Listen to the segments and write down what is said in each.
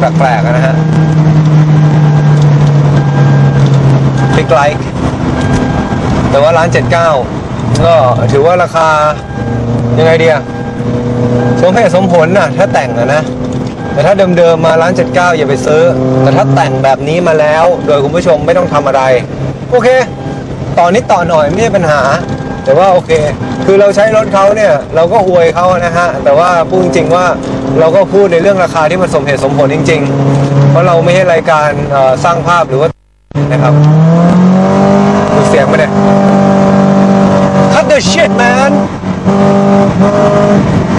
แปลกๆนะฮะพิกไลค์แต่ว่าร้าน 79 ก็ถือว่าราคายังไงเดียสมเหตุสมผลนะถ้าแต่งอะนะ แต่ถ้าเดิมๆมาร้าน 79 อย่าไปซื้อ แต่ถ้าแต่งแบบนี้มาแล้ว โดยคุณผู้ชมไม่ต้องทำอะไร โอเค ต่อนิดต่อหน่อยไม่ใช่ปัญหา แต่ว่าโอเค คือเราใช้รถเขาเนี่ย เราก็อวยเขานะฮะ แต่ว่าพูดจริงว่า เราก็พูดในเรื่องราคาที่มันสมเหตุสมผลจริง ๆ เพราะเราไม่ใช่รายการสร้างภาพหรือว่านะครับดูเสียงไหมเนี่ย Cut the shit man น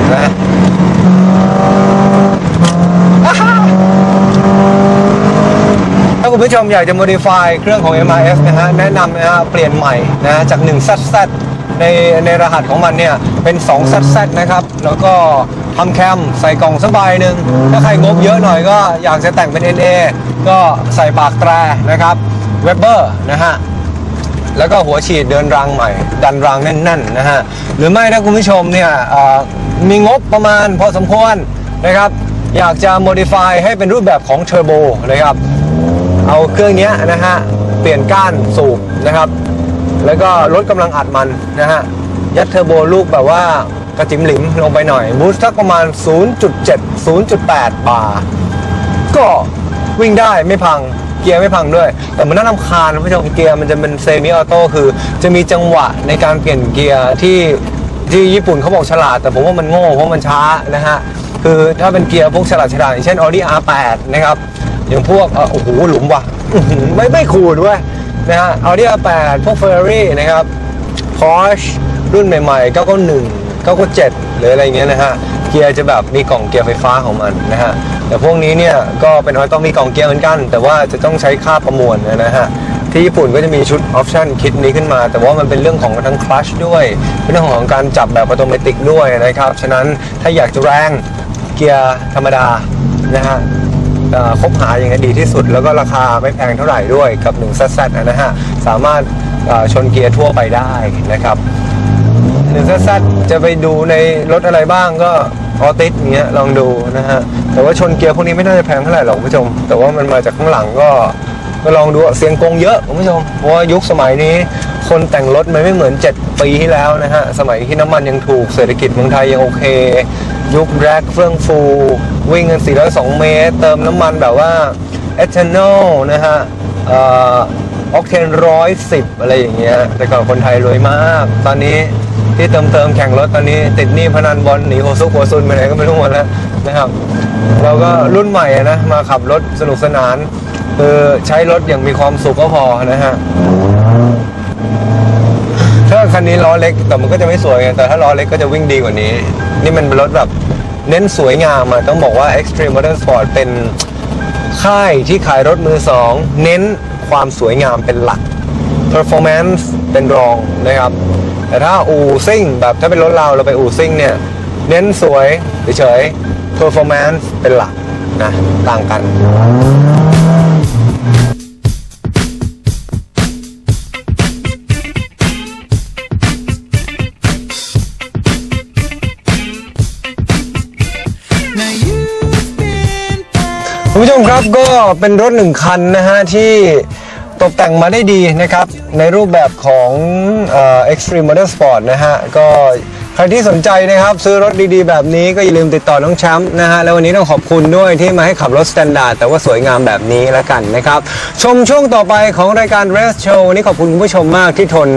ไหมถ้าคุณผู้ชมอยากจะ modify เครื่องของ MRF นะฮะ แนะนำนะฮะ เปลี่ยนใหม่นะฮะจาก1 ZZ ในในรหัสของมันเนี่ย เป็น2 ZZ นะครับ แล้วก็ ทำแคมใส่กล่องสกใบายหนึ่งถ้าใครงบเยอะหน่อยก็อยากจะแต่งเป็น NA ก็ใส่ปากแตรนะครับ Weber นะฮะแล้วก็หัวฉีดเดินรางใหม่ ดันรางแน่นๆนะฮะหรือไม่ถ้าคุณผู้ชมเนี่ยมีงบประมาณพอสมควรนะครับอยากจะ modify ให้เป็นรูปแบบของเทอร์โบนะครับเอาเครื่องนี้นะฮะเปลี่ยนก้านสูบนะครับ แล้วก็ลดกำลังอัดมันนะฮะยัดเทอร์โบลูกแบบว่า กระจิมหลิมลงไปหน่อยบูสต์สักประมาณ 0.7 0.8 บาร์ก็วิ่งได้ไม่พังเกียร์ไม่พังด้วย แต่มันน่ารำคาญนะผู้ชมเกียร์มันจะเป็นเซมิออโต้คือ จะมีจังหวะในการเปลี่ยนเกียร์ที่ที่ญี่ปุ่นเขาบอกฉลาด แต่ผมว่ามันโง่เพราะมันช้านะฮะ คือถ้าเป็นเกียร์พวกฉลาดฉลาดอย่างเช่น Audi R8 นะครับ อย่างพวกโอ้โหหลุมว่ะไม่ไม่คูลด้วยนะฮะ Audi R8 พวก Ferrari นะครับ Porsche รุ่นใหม่ๆ991 997หรืออะไรเงี้ยนะฮะเกียร์จะแบบมีกล่องเกียร์ไฟฟ้าของมันนะฮะแต่พวกนี้เนี่ยก็เป็นออโต้มีกล่องเกียร์เหมือนกัน แต่ว่าจะต้องใช้ค่าประมวลนะฮะที่ญี่ปุ่นก็จะมีชุดออปชั่นคิดนี้ขึ้นมา แต่ว่ามันเป็นเรื่องของทั้งคลัชด้วยเป็นเรื่องของการจับแบบอัตโนมัติด้วยนะครับฉะนั้นถ้าอยากจะแรงเกียร์ธรรมดานะฮะคบหาอย่างดีที่สุด แล้วก็ราคาไม่แพงเท่าไหร่ด้วยกับ1 z z นะฮะสามารถชนเกียร์ทั่วไปได้นะครับ 1 z z จะไปดูในรถอะไรบ้างก็ออติสเงี้ยลองดูนะฮะ แต่ว่าชนเกียร์พวกนี้ไม่น่าจะแพงเท่าไหร่หรอกคุณผู้ชม แต่ว่ามันมาจากข้างหลังก็ก็ลองดูเสียงกงเยอะคุณผู้ชม เพราะว่ายุคสมัยนี้ คนแต่งรถมันไม่เหมือน 7 ปีที่แล้วนะฮะ สมัยที่น้ำมันยังถูกเศรษฐกิจเมืองไทยยังโอเค ยุคแรกเฟื่องฟู วิ่งกัน 402 เมตร เติมน้ำมันแบบว่าเอทานอลนะฮะเออกเทนร้อยสิบอะไรอย่างเงี้ยแต่ก่อนคนไทยรวยมาก ตอนนี้ ที่เติมเติมแข่งรถตอนนี้ ติดหนี้พนันบอลหนีโหซุกหัวซุนไปไหนก็ไม่รู้หมดแล้วนะครับ เราก็รุ่นใหม่นะมาขับรถสนุกสนานคือใช้รถอย่างมีความสุขก็พอนะฮะถ้าคันนี้ล้อเล็กแต่มันก็จะไม่สวยไงแต่ถ้าล้อเล็กก็จะวิ่งดีกว่านี้ นี่มันเป็นรถแบบเน้นสวยงามอะต้องบอกว่า Extreme Motorsport เป็นค่ายที่ขายรถมือสอง เน้นความสวยงามเป็นหลัก Performance เป็นรองนะครับ แต่ถ้าอู่ซิ่งแบบถ้าเป็นรถเราเราไปอู่ซิ่งเนี่ย เน้นสวยเฉย Performance เป็นหลักนะต่างกันคุณผู้ชมครับก็เป็นรถหนึ่งคันนะฮะที่ ตกแต่งมาได้ดีนะครับ ในรูปแบบของเอ่อ Extreme Motorsport นะฮะ ก็ใครที่สนใจนะครับ ซื้อรถดีๆ แบบนี้ก็อย่าลืมติดต่อน้องแชมป์นะฮะ แล้ววันนี้ต้องขอบคุณด้วยที่มาให้ขับรถสแตนดาร์ดแต่ว่าสวยงามแบบนี้แล้วกันนะครับ ชมช่วงต่อไปของรายการ Race Show วันนี้ขอบคุณคุณผู้ชมมากที่ทน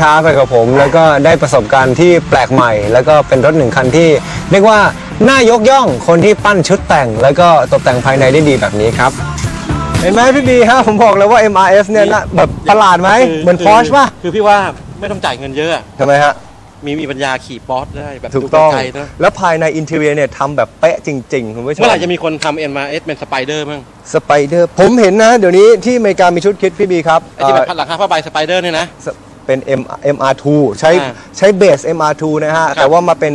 ช้าๆ ไปกับผม แล้วก็ได้ประสบการณ์ที่แปลกใหม่ แล้วก็เป็นรถหนึ่งคันที่เรียกว่าน่ายกย่องคนที่ปั้นชุดแต่ง แล้วก็ตกแต่งภายในได้ดีแบบนี้ครับ เห็นไหมพี่บีฮะผมบอกเลยว่า MRF เนี่ยนะแบบประหลาดไหมคืเหมือน Porsche ป่ะคือพี่ว่าไม่ต้องจ่ายเงินเยอะ ทำไมฮะ มีมีปัญญาขี่ปอสได้แบบถูกต้อง ดูไกลๆนะแล้วภายในอินเท i รียเนี่ยทำแบบเป๊ะจริงๆคุณผู้ชม เมื่อไหร่จะมีคนทำเอ็นมาเอสเป็นสไปเดอร์มั้งสไปเดอร์ผมเห็นนะ เดี๋ยวนี้ที่อเมริกามีชุดคิดพี่บีครับไอ้ที่แบบเอ่อพัดหลังคาผ้าใบสไปเดอร์เนี่ยนะเป็น M MR2 ใช้อ่าใช้เบส MR2 นะฮะ แต่ว่ามาเป็น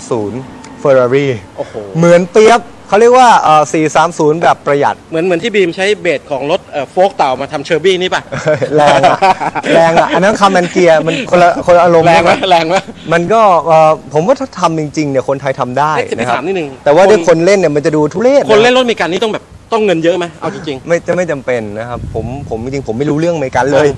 430 Ferrari โอ้โห เหมือนเปียบ เขาเรียกว่าเอ่อ430 แบบประหยัด เหมือนเหมือนที่บีมใช้เบสของรถเอ่อโฟกเต่ามาทำเชอร์บี้นี่ป่ะ แรงอะแรงอะอันนั้นคามันเกียร์มันคนละคนละอารมณ์แรงไหมใช่แรงไหม มันก็เอ่อผมว่าถ้าทำจริงๆเนี่ยคนไทยทำได้เอ๊ะจะไปนะครับถามนิดนึงแต่ว่าด้วยคนคนเล่นเนี่ยมันจะดูทุเรศะ คนเล่นรถอเมริกันนี่ต้องแบบ ต้องเงินเยอะไหมเอาจริงไม่จะไม่จำเป็นนะครับผมผมจริงๆผมไม่รู้เรื่องอเมริกันเลย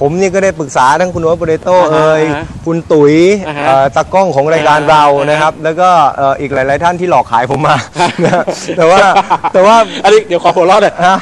ผมนี่ก็ได้ปรึกษาทั้งคุณโอ๊ตโปเตโต้อ่าฮะเอ่ยอ่าฮะคุณตุ๋ยอ่าฮะเอ่อตากล้องของรายการเราอ่าฮะ นะครับ แล้วก็เอ่ออีกหลาย ๆ ท่านที่หลอกขายผมมานะแต่ว่าแต่ว่า อันนี้เดี๋ยวขอหัวเรอดเลยฮะ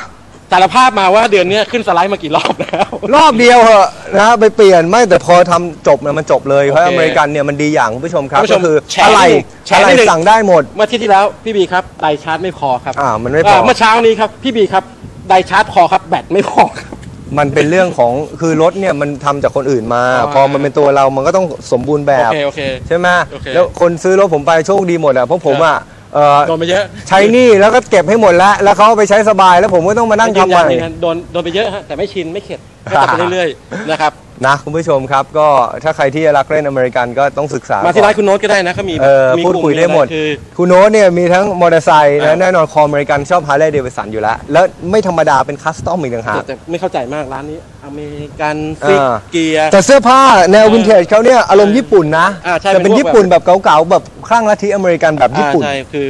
สารภาพมาว่าเดือนเนี้ยขึ้นสไลด์มากี่รอบแล้ว รอบเดียวเหอะนะไปเปลี่ยนไม่แต่พอทำจบเนี่ยมันจบเลยเพราะโอเคอเมริกันเนี่ยมันดีอย่างคุณผู้ชมครับคุณผู้ชก็มคือแชร์อะไรนิดนึงแชร์อะไรนิดนึง สั่งได้หมด เมื่ออาที่ที่แล้วพี่บีครับไดชาร์จไม่พอครับอ่ามันไม่พอเเมื่อเช้านี้ครับพี่บีครับไดชาร์จพอครับแบตไม่พอครับ มันเป็นเรื่องของคือรถเนี่ยมันทำจากคนอื่นมา อ๋อ พอมันเป็นตัวเรามันก็ต้องสมบูรณ์แบโอบ เคโอเค ใช่ไหมโอเคแล้วคนซื้อรถผมไปโชคดีหมดอะเพราะผมอะ เอ่อโดนไปเยอะใช้หนี่แล้วก็เก็บให้หมดแล้ว แล้วเขาเอาไปใช้สบายแล้วผมก็ต้องมานั่งยืทำนใหยัม่นยืนยันโดนโดนไปเยอะฮะแต่ไม่ชินไม่เข็ดก็ขับไปเรื่อยๆนะครับ นะคุณผู้ชมครับ ก็ถ้าใครที่รักเล่นอเมริกันก็ต้องศึกษามาที่ร้านก่คุณโน้ตก็ได้นะเขามีเออมีพูดกลุ่คุยได้หมด คือ คุณโน้ตเนี่ยมีทั้งมอเตอร์ไซค์อ่านะแน่นอนคออเมริกันชอบฮาร์เลย์เดวิสันอยู่แล้ว แล้วไม่ธรรมดาเป็นคัสตอมอีกต่างหาก แต่แต่ไม่เข้าใจมากร้านนี้ อเมริกันฟิกอ่า เกียร์ แต่เสื้อผ้าแนววินเทจเขาเนี่ยอารมณ์ญี่ปุ่นนะอ่าใช่แต่เป็นเป็นพวก ญี่ปุ่นแบบเก่าๆแบบคลั่งลัทธิอเมริกันแบบญี่ปุ่น อ่าใช่คือ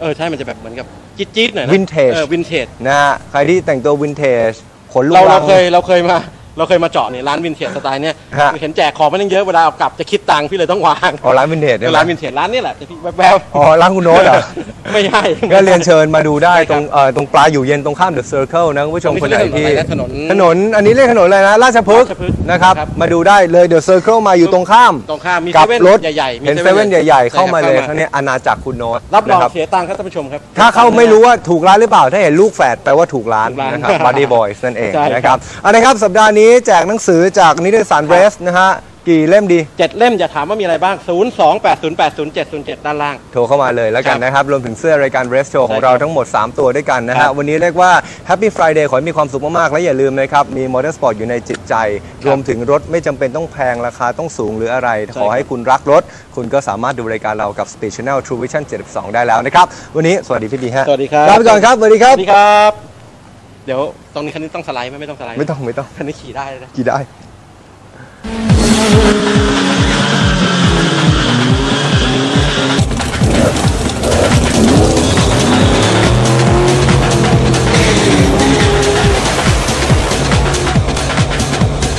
เออใช่มันจะแบบเหมือนกับจี๊ดจี๊ดๆหน่อยนะ Vintage เออวินเทจนะฮะใครที่แต่งตัววินเทจขนลูกเรารัเรางเคยเราเคยมา เราเคยมาเจาะเนี่ยร้านวินเทจสไตล์เนี่ยฮะ เห็นแจกของมาตั้งเยอะเวลาเอากลับจะคิดตังค์พี่เลยต้องวางอ๋อร้านวินเทจใช่ไหมร้านวินเทจร้านนี้แหละแต่พี่แวบๆอ๋อร้านคุณโน้ตเหรอ ไม่ใช่ ก็เรียนเชิญมาดูได้ใช่ครับตรงเอ่อตรงปลาอยู่เย็นตรงข้ามเดอะเซอร์เคิลนะคุณผู้ชมตรงนี้คนไหนที่เขาเรียกถนนอะไรนะถนนถนนอันนี้เรียกถนนอะไรนะราชพฤกษ์ราชพฤกษ์นะครับครับ มาดูได้เลยเดอะเซอร์เคิลมาอยู่ตรงข้ามตรงข้ามมีกับเซเว่นรถใหญ่ๆมีเห็นเซเว่นใหญ่ ๆ เข้ามาเลยทั้งนี้อาณาจักรคุณโน้ตรับรองนะคเสียตังค์ครับท่านผู้ชมครับ ถ้าเขาไม่รู้ว่าถูกร้านหรือเปล่าถ้าเห็นลูกแฝดแปลว่าถูกร้านถูกร้านนะครับ Buddy Boys นั่นเองใช่ครับนะครับเอานะครับสัปดาห์นี้แจกหนังสือจากนิตยสารเรสนะฮะ กี่เล่มดี เจ็ดเล่มอย่าถามว่ามีอะไรบ้าง 0 2 8 0 8 0 7 0 7 ด้านล่าง โทรเข้ามาเลยแล้วกันครับนะครับ รวมถึงเสื้อรายการ Rest Show ของใช่ครับเราทั้งหมด 3 ตัวด้วยกันนะครัฮะ บวันนี้เรียกว่า Happy Friday ขอให้มีความสุขมาก ๆ และอย่าลืมนะครับ มี Motorsport อยู่ในจิตใจ รวมถึงรถไม่จำเป็นต้องแพงราคาต้องสูงหรืออะไร ขอให้คุณรักรถ คุณก็สามารถดูรายการเรากับ Speed Channel True Vision 72 ได้แล้วนะครับวันนี้สวัสดีพี่บีฮะสวัสดีครับ ลาไปก่อนครับสวัสดีคสรับ วัสดีครับ เดี๋ยวตรงนี้คันนี้ต้องสไลด์ไหมไม่ต้องสไลด์ไม่ต้องไม่ต้องคันนี้ขี่ได้เลยนะ กี่ได้ Thank